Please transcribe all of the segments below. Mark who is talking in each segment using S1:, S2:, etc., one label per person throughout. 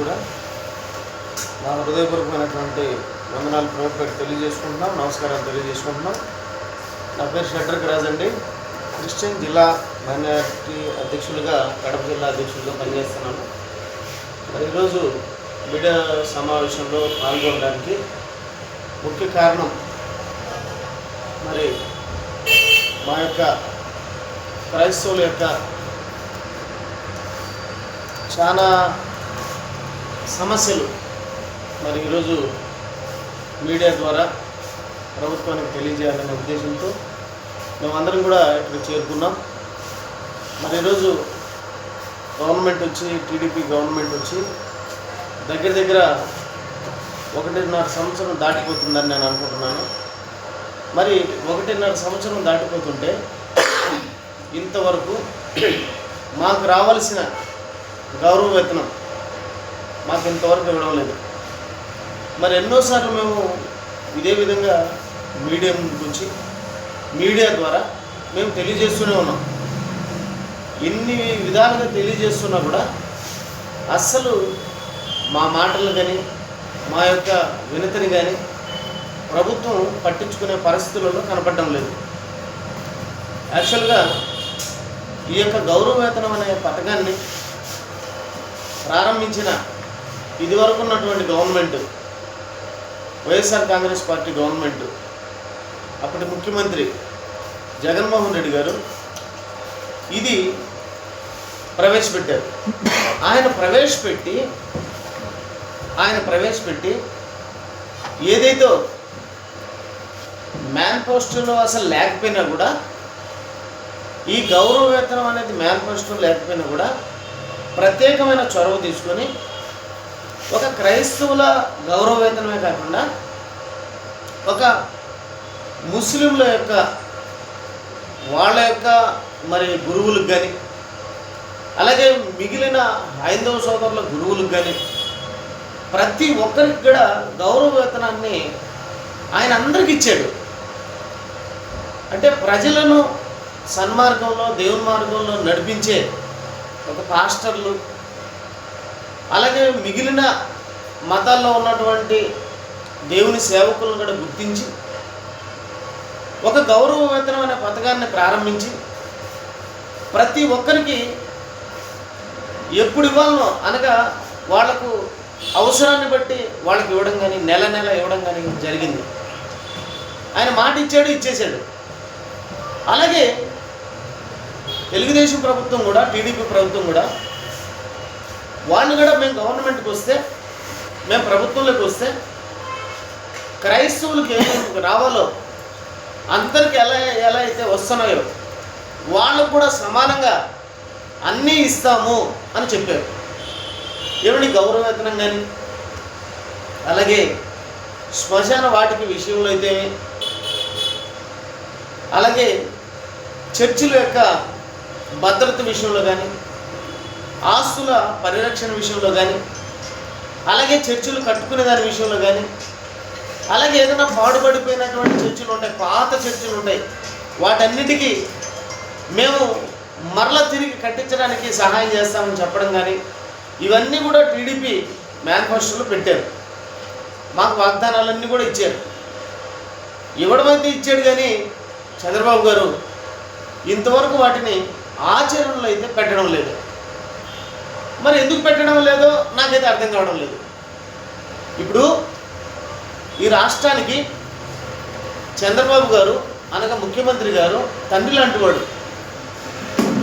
S1: కూడా నా హృదయపూర్వకమైనటువంటి వందనాలు ప్రభుత్వం తెలియజేసుకుంటున్నాం నమస్కారాలు తెలియజేసుకుంటున్నాం. నా పేరు షడ్రక్ రాజ్ అండి. క్రిస్టియన్ జిల్లా మైనార్టీ అధ్యక్షులుగా కడప జిల్లా అధ్యక్షులుగా పనిచేస్తున్నాను. మరి ఈరోజు మీడియా సమావేశంలో పాల్గొనడానికి ముఖ్య కారణం మరి మా యొక్క క్రైస్తవుల యొక్క చాలా సమస్యలు. మరి ఈరోజు మీడియా ద్వారా ప్రభుత్వానికి తెలియజేయాలనే ఉద్దేశంతో మేమందరం కూడా ఇక్కడ చేరుకున్నాం. మరి ఈరోజు గవర్నమెంట్ వచ్చి టీడీపీ గవర్నమెంట్ వచ్చి దగ్గర దగ్గర ఒకటిన్నర సంవత్సరం దాటిపోతుందని నేను అనుకుంటున్నాను. మరి ఒకటిన్నర సంవత్సరం దాటిపోతుంటే ఇంతవరకు మాకు రావాల్సిన గౌరవ వేతనం మాకు ఇంతవరకు ఇవ్వడం లేదు. మరి ఎన్నోసార్లు మేము ఇదే విధంగా మీడియం గురించి మీడియా ద్వారా మేము తెలియజేస్తూనే ఉన్నాం. ఎన్ని విధాలుగా తెలియజేస్తున్నా కూడా అస్సలు మా మాటలు కానీ మా యొక్క వినతిని కానీ ప్రభుత్వం పట్టించుకునే పరిస్థితులలో కనపడడం లేదు. యాక్చువల్గా ఈ యొక్క గౌరవ వేతనం అనే పథకాన్ని ప్రారంభించిన ఇదివరకు ఉన్నటువంటి government YSR Congress party government అప్పటి ముఖ్యమంత్రి జగన్మోహన్ రెడ్డి గారు ఇది ప్రవేశపెట్టారు. ఆయన ప్రవేశపెట్టి ఆయన ప్రవేశపెట్టి ఏదైతే మేనిఫెస్టోలో అసలు లేకపోయినా కూడా ఈ గౌరవ వేతనం అనేది మేనిఫెస్టో లేకపోయినా కూడా ప్రత్యేకమైన చొరవ తీసుకొని ఒక క్రైస్తవుల గౌరవవేతనమే కాకుండా ఒక ముస్లింల యొక్క వాళ్ళ యొక్క మరి గురువులకు కానీ అలాగే మిగిలిన హైందవ సోదరుల గురువులకు కానీ ప్రతి ఒక్కరికి కూడా గౌరవ వేతనాన్ని ఆయన అందరికి ఇచ్చాడు. అంటే ప్రజలను సన్మార్గంలో దేవుని మార్గంలో నడిపించే ఒక పాస్టర్లు అలాగే మిగిలిన మతాల్లో ఉన్నటువంటి దేవుని సేవకులను కూడా గుర్తించి ఒక గౌరవ వేతనం అనే పథకాన్ని ప్రారంభించి ప్రతి ఒక్కరికి ఎప్పుడు ఇవ్వాలనో అనగా వాళ్ళకు అవసరాన్ని బట్టి వాళ్ళకి ఇవ్వడం కానీ నెల నెల ఇవ్వడం కానీ జరిగింది. ఆయన మాట ఇచ్చాడు ఇచ్చేసాడు అలాగే తెలుగుదేశం ప్రభుత్వం కూడా టీడీపీ ప్రభుత్వం కూడా వాళ్ళు కూడా మేము గవర్నమెంట్కి వస్తే మేము ప్రభుత్వంలోకి వస్తే క్రైస్తవులకు ఏమేమి రావాలో అందరికి ఎలా ఎలా అయితే వస్తున్నాయో వాళ్ళకు కూడా సమానంగా అన్నీ ఇస్తాము అని చెప్పారు. ఏమిటి గౌరవవేతనం కానీ? అలాగే శ్మశాన వాటికి విషయంలో అయితే అలాగే చర్చిల యొక్క భద్రత విషయంలో కానీ ఆస్తుల పరిరక్షణ విషయంలో కానీ అలాగే చర్చిలు కట్టుకునే దాని విషయంలో కానీ అలాగే ఏదైనా పాడుపడిపోయినటువంటి చర్చిలు ఉంటాయి పాత చర్చిలు ఉంటాయి వాటన్నిటికీ మేము మరల తిరిగి కట్టించడానికి సహాయం చేస్తామని చెప్పడం కానీ ఇవన్నీ కూడా టీడీపీ మేనిఫెస్టోలో పెట్టారు. మాకు వాగ్దానాలన్నీ కూడా ఇచ్చారు. ఇవ్వడం అయితే ఇచ్చాడు కానీ చంద్రబాబు గారు ఇంతవరకు వాటిని ఆచరణలో అయితే పెట్టడం లేదు. మరి ఎందుకు పెట్టడం లేదో? నాకైతే అర్థం కావడం లేదు. ఇప్పుడు ఈ రాష్ట్రానికి చంద్రబాబు గారు అనగా ముఖ్యమంత్రి గారు తండ్రి లాంటి వాడు.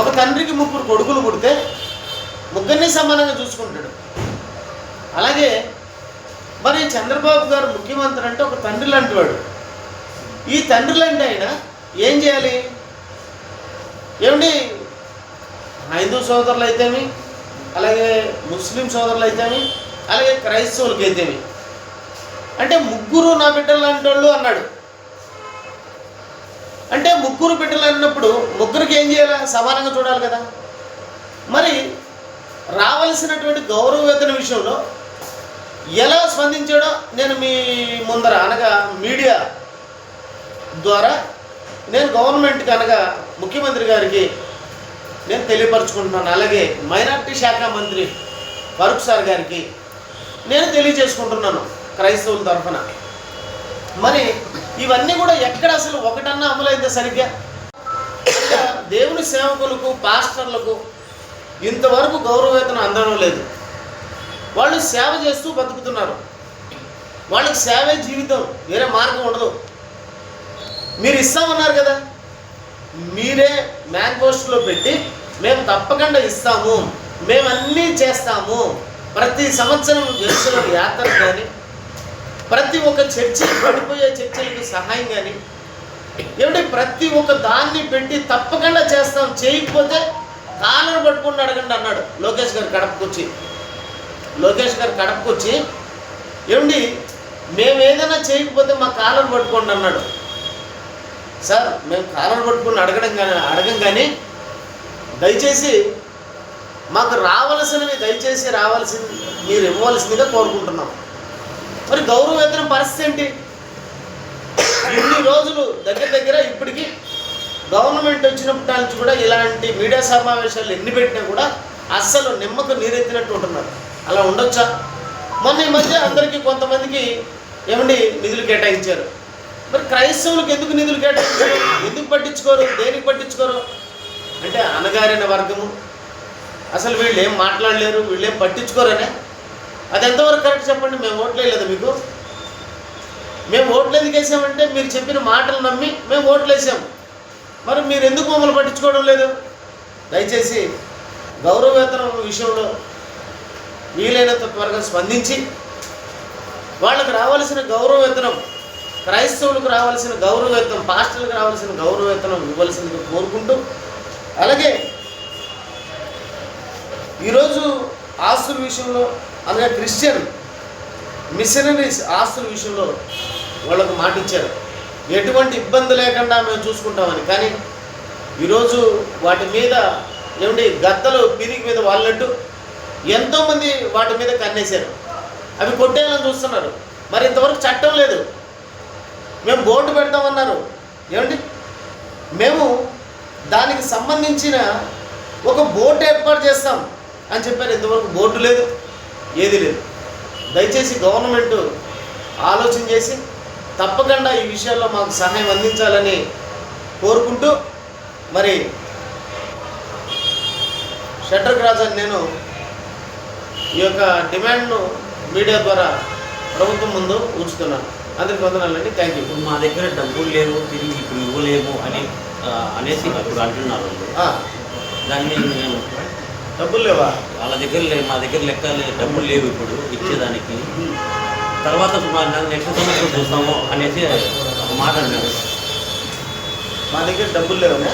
S1: ఒక తండ్రికి ముగ్గురు కొడుకులు పుడితే ముగ్గురిని సమానంగా చూసుకుంటాడు. అలాగే మరి చంద్రబాబు గారు ముఖ్యమంత్రి అంటే ఒక తండ్రి లాంటి వాడు. ఈ తండ్రి లాంటి ఆయన ఏం చేయాలి? ఏమండి? హైందూ సోదరులు అయితేమి అలాగే ముస్లిం సోదరులు అయితేమి అలాగే క్రైస్తవులకి అయితేమి. అంటే ముగ్గురు నా బిడ్డలు లాంటి వాళ్ళు అన్నాడు. అంటే ముగ్గురు బిడ్డలు అన్నప్పుడు ముగ్గురికి ఏం చేయాలి? సమానంగా చూడాలి కదా. మరి రావలసినటువంటి గౌరవవేతన విషయంలో ఎలా స్పందించాడో నేను మీ ముందర అనగా మీడియా ద్వారా నేను గవర్నమెంట్కి అనగా ముఖ్యమంత్రి గారికి నేను తెలియపరచుకుంటున్నాను. అలాగే మైనార్టీ శాఖ మంత్రి ఫరూక్ సార్ గారికి నేను తెలియజేసుకుంటున్నాను క్రైస్తవుల తరఫున. మరి ఇవన్నీ కూడా ఎక్కడ అసలు ఒకటన్నా అమలైందా సరిగ్గా? దేవుని సేవకులకు పాస్టర్లకు ఇంతవరకు గౌరవవేతనం అందడం లేదు. వాళ్ళు సేవ చేస్తూ బతుకుతున్నారు. వాళ్ళకి సేవే జీవితం. వేరే మార్గం ఉండదు. మీరు ఇస్తామన్నారు కదా? మీరే మేనిఫెస్టోలో పెట్టి మేము తప్పకుండా ఇస్తాము. మేము అన్నీ చేస్తాము. ప్రతి సంవత్సరం జెరూసలేం యాత్ర కానీ ప్రతి ఒక్క చర్చి పడిపోయే చర్చలకు సహాయం కానీ ఏమిటి ప్రతి ఒక్క దాన్ని పెట్టి తప్పకుండా చేస్తాం. చేయకపోతే కాలర్ పట్టుకుని అడగండి అన్నాడు లోకేష్ గారు కడపకొచ్చి. లోకేష్ గారు కడపకొచ్చి ఏమండి మేము ఏదైనా చేయకపోతే మా కాలర్ పట్టుకోండి అన్నాడు. సార్ మేము కాలను పట్టుకుని అడగడం కానీ అడగం కానీ దయచేసి మాకు రావలసినవి దయచేసి రావాల్సింది మీరు ఇవ్వవలసిందిగా కోరుకుంటున్నాం. మరి గౌరవ వేతనం పరిస్థితి ఏంటి? ఇన్ని రోజులు దగ్గర దగ్గర ఇప్పటికి గవర్నమెంట్ వచ్చినప్పటి నుంచి కూడా ఇలాంటి మీడియా సమావేశాలు ఎన్ని పెట్టినా కూడా అస్సలు నిమ్మకు నీరెత్తినట్టు ఉంటున్నారు. అలా ఉండొచ్చా? మొన్న ఈ మధ్య అందరికీ కొంతమందికి ఏమండి నిధులు కేటాయించారు. మరి క్రైస్తవులకు ఎందుకు నిధులు కేటాయించారు? ఎందుకు పట్టించుకోరు? దేనికి పట్టించుకోరు? అంటే అనగారిన వర్గము. అసలు వీళ్ళు ఏం మాట్లాడలేరు వీళ్ళు ఏం పట్టించుకోరనే? అది ఎంతవరకు కరెక్ట్ చెప్పండి? మేము ఓట్లేదు మీకు? మేము ఓట్లు ఎందుకు వేసామంటే మీరు చెప్పిన మాటలు నమ్మి మేము ఓట్లు వేసాం. మరి మీరు ఎందుకు మమ్మల్ని పట్టించుకోవడం లేదు? దయచేసి గౌరవవేతనం విషయంలో వీలైనంత త్వరగా స్పందించి వాళ్ళకి రావాల్సిన గౌరవవేతనం క్రైస్తవులకు రావాల్సిన గౌరవవేతనం పాస్టర్లకు రావాల్సిన గౌరవవేతనం ఇవ్వాల్సిందిగా కోరుకుంటూ అలాగే ఈరోజు ఆస్తుల విషయంలో అనగా క్రిస్టియన్ మిషనరీస్ ఆస్తుల విషయంలో వాళ్ళకు మాట ఇచ్చారు ఎటువంటి ఇబ్బంది లేకుండా మేము చూసుకుంటామని. కానీ ఈరోజు వాటి మీద ఏమిటి గద్దలు పిరికి మీద వాళ్ళట్టు ఎంతోమంది వాటి మీద కన్నేశారు. అవి కొట్టేయాలని చూస్తున్నారు. మరి ఇంతవరకు చట్టం లేదు. మేము బోర్డు పెడతామన్నారు. ఏమండి? మేము దానికి సంబంధించిన ఒక బోర్డు ఏర్పాటు చేస్తాం అని చెప్పారు. ఇంతవరకు బోర్డు లేదు ఏది లేదు. దయచేసి గవర్నమెంట్ ఆలోచన చేసి తప్పకుండా ఈ విషయాల్లో మాకు సహాయం అందించాలని కోరుకుంటూ మరి షట్టర్ రాజు నేను ఈ యొక్క డిమాండ్ను మీడియా ద్వారా ప్రభుత్వం ముందు ఉంచుతున్నాను. అందరికి వందనాలండి. థ్యాంక్ యూ
S2: ఇప్పుడు మా దగ్గర డబ్బులు లేవు తిరిగి ఇప్పుడు ఇవ్వలేము అని అనేసి ఇప్పుడు అంటున్నారు వాళ్ళు. దాని మీద మేము
S1: డబ్బులు లేవా?
S2: వాళ్ళ దగ్గర లే మా దగ్గర లెక్క డబ్బులు లేవు ఇప్పుడు ఇచ్చేదానికి. తర్వాత నెక్స్ట్ సంవత్సరం చూస్తాము అనేసి ఒక మాట అన్నారు.
S1: మా దగ్గర డబ్బులు లేవనే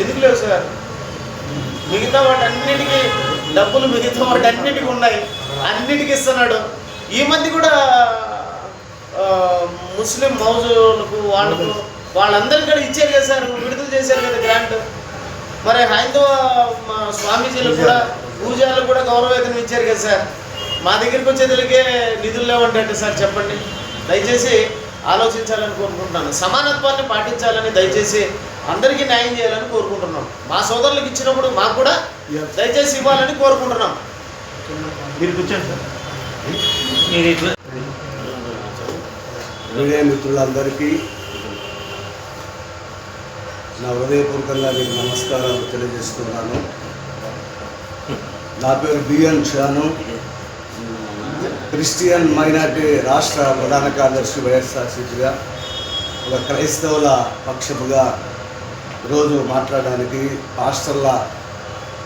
S1: ఎందుకు లేవు సార్? మిగతా వాటన్నిటికీ డబ్బులు మిగతా వాటన్నిటికీ ఉన్నాయి. అన్నిటికీ ఇస్తున్నాడు. ఈ మధ్య కూడా ముస్లిం మౌజులకు వాళ్ళకు వాళ్ళందరికీ కూడా ఇచ్చారు కదా సార్ విడుదల చేశారు కదా గ్రాంట్. మరి హైందవ మా స్వామీజీలకు కూడా పూజాలకు కూడా గౌరవవేతనం ఇచ్చారు కదా సార్. మా దగ్గరికి వచ్చేదిలకే నిధులు లేవంటే సార్ చెప్పండి. దయచేసి ఆలోచించాలని కోరుకుంటున్నాను. సమానత్వాన్ని పాటించాలని దయచేసి అందరికీ న్యాయం చేయాలని కోరుకుంటున్నాం మా సోదరులకు ఇచ్చినప్పుడు మాకు కూడా దయచేసి ఇవ్వాలని కోరుకుంటున్నాం. మీరు కూర్చోండి సార్.
S2: మీరు ఇట్లా
S3: మీడియా మిత్రులందరికీ నా హృదయపూర్వకంగా మీకు నమస్కారాలు తెలియజేస్తున్నాను. నా పేరు బిఎన్ షాను. క్రిస్టియన్ మైనార్టీ రాష్ట్ర ప్రధాన కార్యదర్శి వైఎస్ఆర్సీపీగా ఒక క్రైస్తవుల పక్షముగా ఈరోజు మాట్లాడడానికి పాస్టర్ల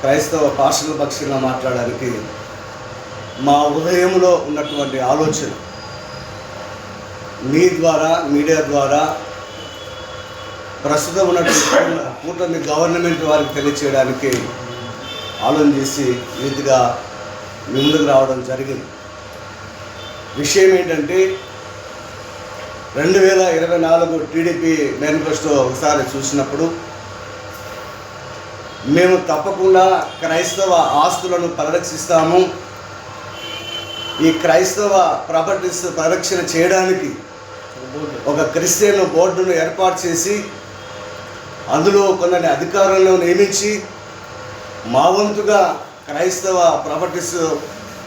S3: క్రైస్తవ పాస్టర్ల పక్షంగా మాట్లాడడానికి మా హృదయంలో ఉన్నటువంటి ఆలోచన మీ ద్వారా మీడియా ద్వారా ప్రస్తుతం ఉన్నటువంటి కూటమి గవర్నమెంట్ వారికి తెలియచేయడానికి ఆలోచన చేసి రీతిగా మీ ముందుకు రావడం జరిగింది. విషయం ఏంటంటే రెండు వేల ఇరవై నాలుగు టీడీపీ మేనిఫెస్టో ఒకసారి చూసినప్పుడు మేము తప్పకుండా క్రైస్తవ ఆస్తులను పరిరక్షిస్తాము. ఈ క్రైస్తవ ప్రాపర్టీస్ పరిరక్షణ చేయడానికి ఒక క్రిస్టియన్ బోర్డును ఏర్పాటు చేసి అందులో కొన్ని అధికారులను నియమించి మా వంతుగా క్రైస్తవ ప్రాపర్టీస్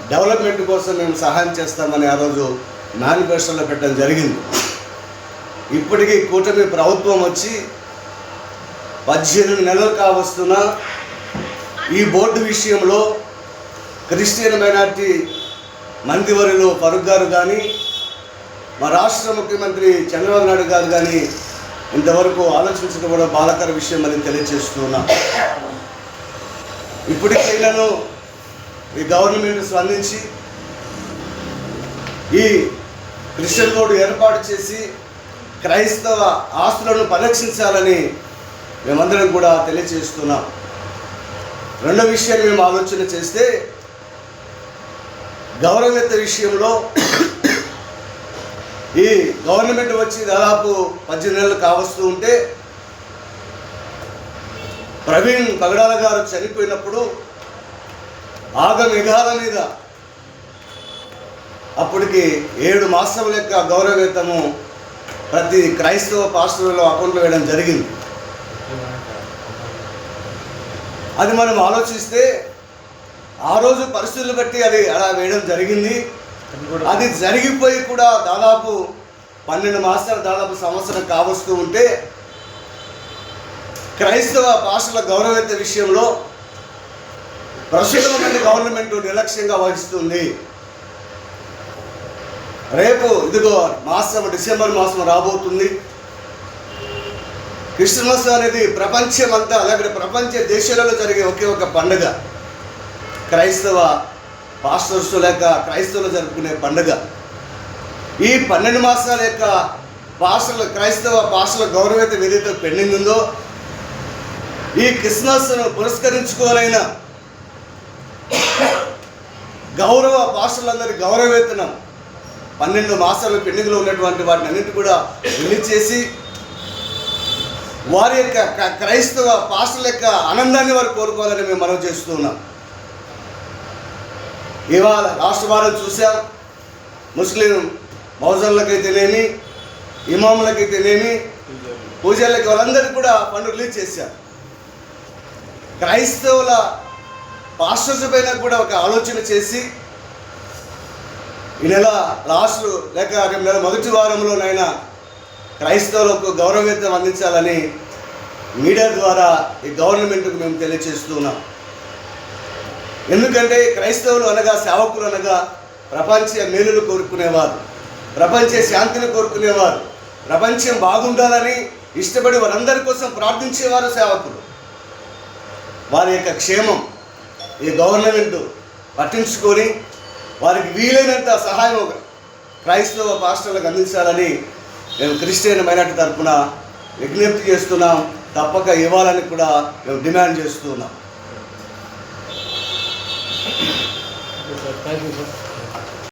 S3: డెవలప్మెంట్ కోసం మేము సహాయం చేస్తామని ఆ రోజు మేనిఫెస్టోలో పెట్టడం జరిగింది. ఇప్పటికీ కూటమి ప్రభుత్వం వచ్చి పద్దెనిమిది నెలలు కావస్తున్న ఈ బోర్డు విషయంలో క్రిస్టియన్ మైనార్టీ మంత్రివర్యులు ఫరూక్ గారు కానీ మా రాష్ట్ర ముఖ్యమంత్రి చంద్రబాబు నాయుడు గారు కానీ ఇంతవరకు ఆలోచించడం కూడా బాధాకర విషయం అని తెలియజేస్తున్నా ఇప్పటికైనాను ఈ గవర్నమెంట్ స్పందించి ఈ క్రిస్టియన్ బోర్డు ఏర్పాటు చేసి క్రైస్తవ ఆస్తులను పరిరక్షించాలని మేమందరం కూడా తెలియజేస్తున్నాం. రెండో విషయాన్ని మేము ఆలోచన చేస్తే గౌరవవేత్త విషయంలో ఈ గవర్నమెంట్ వచ్చి దాదాపు పద్దెనిమిది నెలలు కావస్తూ ఉంటే ప్రవీణ్ పగడాల గారు చనిపోయినప్పుడు ఆగమిఘాల మీద అప్పటికి ఏడు మాసం లెక్క గౌరవేతము ప్రతి క్రైస్తవ పాస్టర్లో అకౌంట్లో వేయడం జరిగింది. అది మనం ఆలోచిస్తే ఆ రోజు పరిస్థితులు బట్టి అది అలా వేయడం జరిగింది. అది జరిగిపోయి కూడా దాదాపు పన్నెండు మాసాలు దాదాపు సంవత్సరం కావస్తూ ఉంటే క్రైస్తవ భాషల గౌరవేత విషయంలో ప్రస్తుతమైన గవర్నమెంట్ నిర్లక్ష్యంగా వహిస్తుంది. రేపు ఇదిగో మాసం డిసెంబర్ మాసం రాబోతుంది. క్రిస్మస్ అనేది ప్రపంచం అంతా అలాగే ప్రపంచ దేశాలలో జరిగే ఒకే ఒక పండుగ. క్రైస్తవ పాస్టర్స్ లేక క్రైస్తవులు జరుపుకునే పండుగ. ఈ పన్నెండు మాసాల యొక్క భాషల క్రైస్తవ పాస్టర్ల గౌరవత ఏదైతే పెండింగ్ ఉందో ఈ క్రిస్మస్ను పురస్కరించుకోవాలైన గౌరవ పాస్టర్లందరి గౌరవేతనం పన్నెండు మాసాలు పెండింగ్లో ఉన్నటువంటి వాటిని అన్నింటి కూడా రిలీజ్ చేసి వారి యొక్క క్రైస్తవ పాస్టర్ల యొక్క ఆనందాన్ని వారు కోరుకోవాలని మేము మనం చేస్తున్నాం ఇవాళ రాష్ట్ర వారం చూసాం ముస్లిం మౌజన్లకైతేనేమి ఇమాములకైతేనేమి పూజలకి వాళ్ళందరికీ కూడా పన్ను రిలీజ్ చేశారు క్రైస్తవుల పాస్టర్స్ పైన కూడా ఒక ఆలోచన చేసి ఈ నెల లాస్ట్ లేక రేపు నెల మొదటి వారంలోనైనా క్రైస్తవులకు గౌరవవేతం అందించాలని మీడియా ద్వారా ఈ గవర్నమెంట్కు మేము తెలియజేస్తున్నాం ఎందుకంటే క్రైస్తవులు అనగా సేవకులు అనగా ప్రపంచ మేలులు కోరుకునేవారు. ప్రపంచ శాంతిని కోరుకునేవారు. ప్రపంచం బాగుండాలని ఇష్టపడి వారందరి కోసం ప్రార్థించేవారు సేవకులు. వారి యొక్క క్షేమం ఈ గవర్నమెంట్ పట్టించుకొని వారికి వీలైనంత సహాయం క్రైస్తవ పాస్టర్లకు అందించాలని మేము క్రిస్టియన్ మైనార్టీ తరఫున విజ్ఞప్తి చేస్తున్నాం. తప్పక ఇవ్వాలని కూడా మేము డిమాండ్ చేస్తున్నాం.
S4: Thank you sir